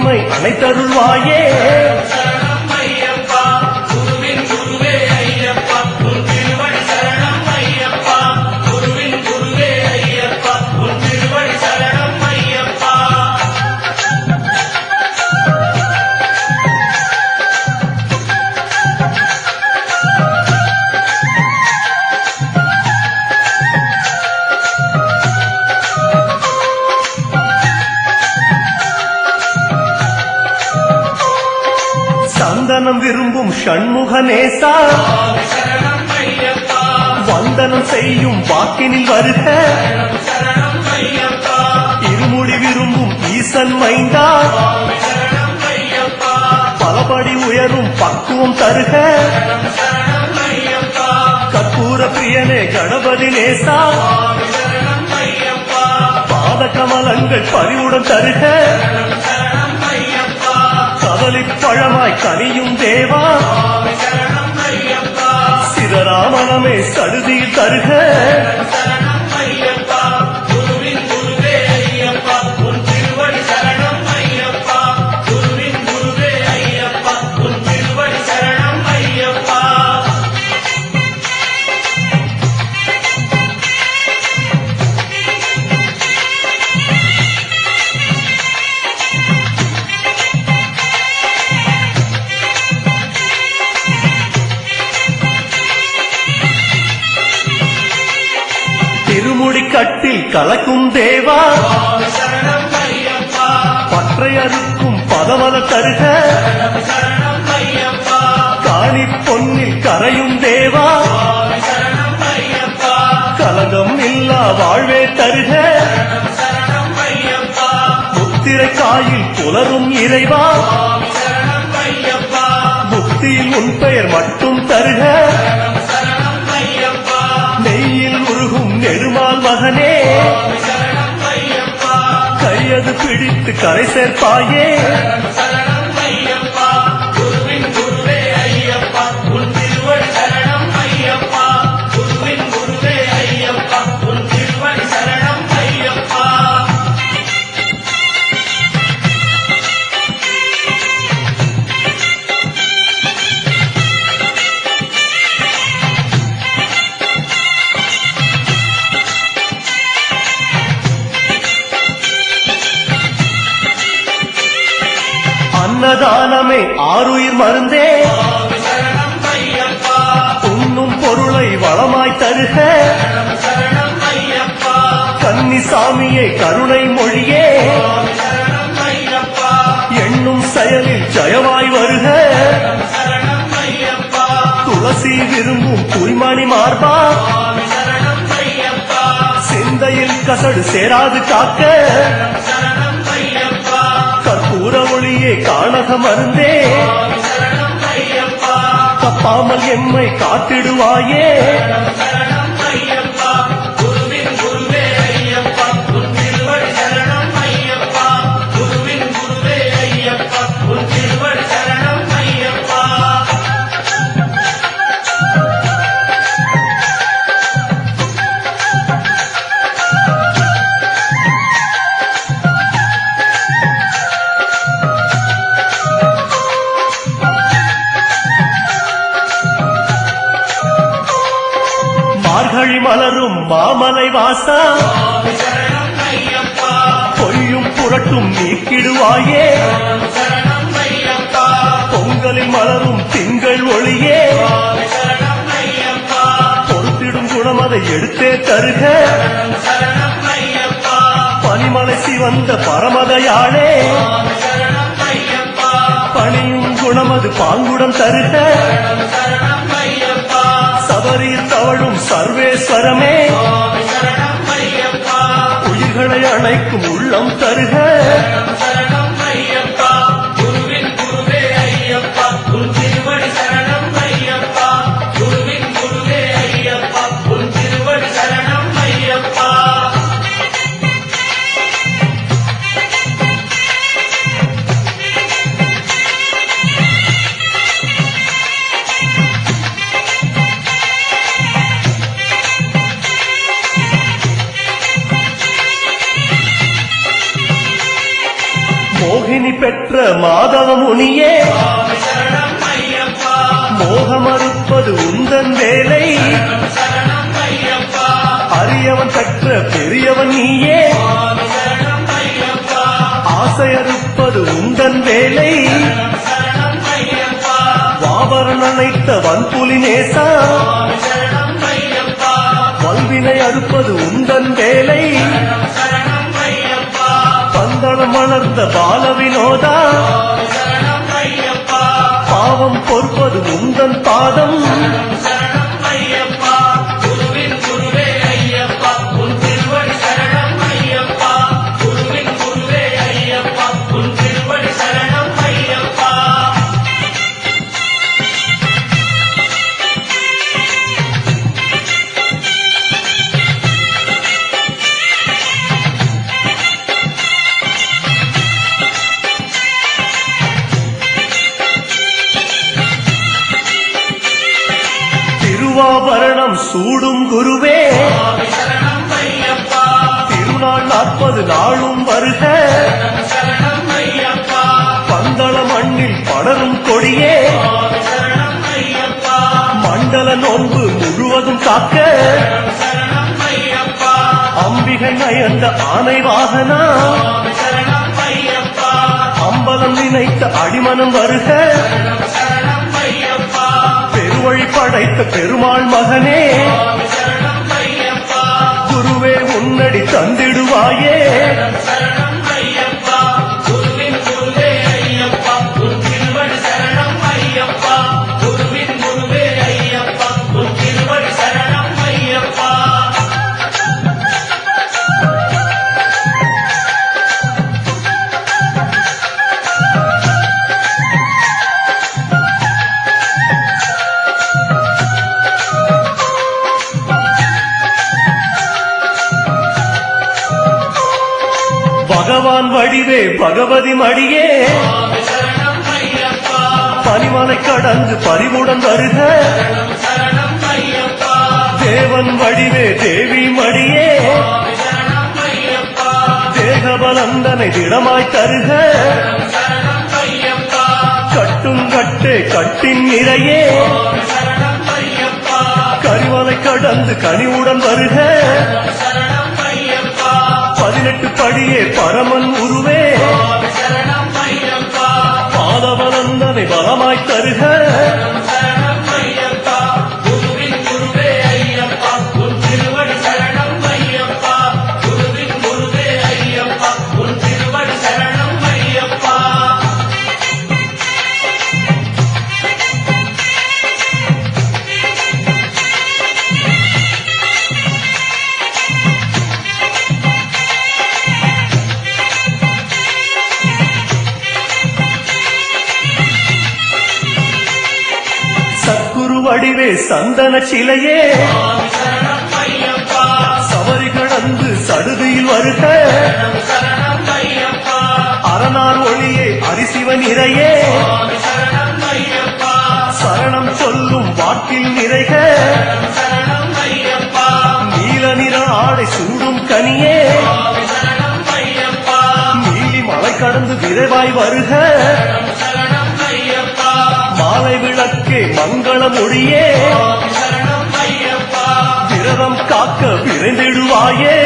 எம்மை அனைத்தருள்வாயே ஷண்முகநேசா நேசா வந்தனம் செய்யும் வாக்கினில் வருக. இருமுடி விரும்பும் ஈசன் மைந்தா. பலபடி உயரும் பக்குவம் தருக. கற்பூர பிரியனே கணபதி நேசா. பாத கமலங்கள் பறிவுடன் தருக. பழமாய் கனியும் தேவா. சுவாமி சடுதி தருக. கட்டில் கலக்கும் தேவா. ஐயப்பா. பற்றையறுக்கும் பதவல தருக. காணி பொன்னில் கரையும் தேவா. கலகம் இல்லா வாழ்வே தருக. முத்திரை காயில் புலரும் இறைவா. முக்தியில் உன் பெயர் மட்டும் தருக. மகனே. கையது பிடித்து கரை சேர்ப்பாயே. மருந்தே. உண்ணும் பொருளை வளமாய் தருக. கன்னி சாமியை கருணை மொழியே. எண்ணும் செயலில் ஜயமாய் வருக. துளசி விரும்பும் தூய்மணி மார்பா. சிந்தையில் கசடு சேராது காக்க. கற்பூர ஒளியே காணக மருந்தே. தப்பாமல் எம்மை காத்திடுவாயே. மார்கழி மலரும் மாமலை வாசா. பொய்யும் புரட்டும் நீக்கிடுவாயே. பொங்கலில் மலரும் திங்கள் ஒளியே. பொறுத்திடும் குணம் அதை எடுத்தே தருக. பனிமலை சிவந்த பரமதையாளே. பணியும் குணமது பாங்குடம் தருக. சபரியில் தவழும் சர்வேஸ்வரமே. உயிர்களை அணைக்கும் உள்ளம் தருக. மோகினி பெற்ற மாதவ முனியே மோகமறுப்பது மோகம் அறுப்பது உந்தன் வேலை. அரியவன் கற்ற பெரியவன் நீயே. ஆசை அறுப்பது உந்தன் வேலை. வாபரன் அணைத்த வன்புலி நேசா. வல்வினை அறுப்பது உந்தன் வேலை. வளர்ந்த பால வினோதா பாவம் பொறுப்பது உந்தன் பாதம். திருவாபரணம் சூடும் குருவே. சரணம் திருநாள் நாற்பது நாளும் வருக. சரணம் பந்தள மண்ணில் படரும் கொடியே. சரணம் மண்டல நோன்பு முழுவதும் காக்க. சரணம் அம்பிகை நயந்த ஆனை வாகனா. சரணம் அம்பலம் நினைத்த அடிமனம் வருக. சரணம் திருவழி படைத்த பெருமாள் மகனே. குருவே உன்னடி தந்திடுவாயே. பகவான் வடிவே பகவதி மடியே. பனிமலை கடந்து பறிவுடன் வருக. தேவன் வடிவே தேவி மடியே. தேகபலந்தனை திடமாய் தருக. கட்டும் கட்டே கட்டின் நிறையே சுவாமி கரிமலை கடந்து கனிவுடன் வருக. பதினெட்டு படியே பரமன் உருவே. பாதபலந்தனை பலமாய் தருக. சத்குரு சந்தன சிலையே. சவரி கடந்து சடுதியில் வருக. அரணார் ஒளியே அரிசிவன் இறையே சரணம் சொல்லும் வாக்கில் நிறைக. நீல நிற ஆடை சூடும் கனியே. நீலி மலை கடந்து விரைவாய் வருக. மாலை விளக்கே மங்கள மொழியே. சுவாமி சரணம் ஐயப்பா. விரதம் காக்க விரைந்திடுவாயே.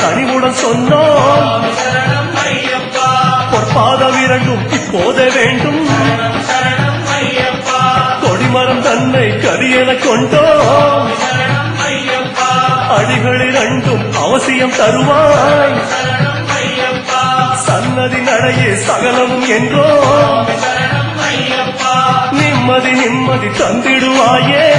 கனிவுடன் சொன்னோம். சுவாமி சரணம் ஐயப்பா பொற்பாதம் இரண்டும் வேண்டும். கொடிமரம் தன்னை கரியன கொண்டோம். அடிகளிரண்டும் அடிகள் இரண்டும் அவசியம் தருவாய். சன்னதி நடையே சகலமும் என்றோம். நிம்மதி நிம்மதி தந்திடுவாயே.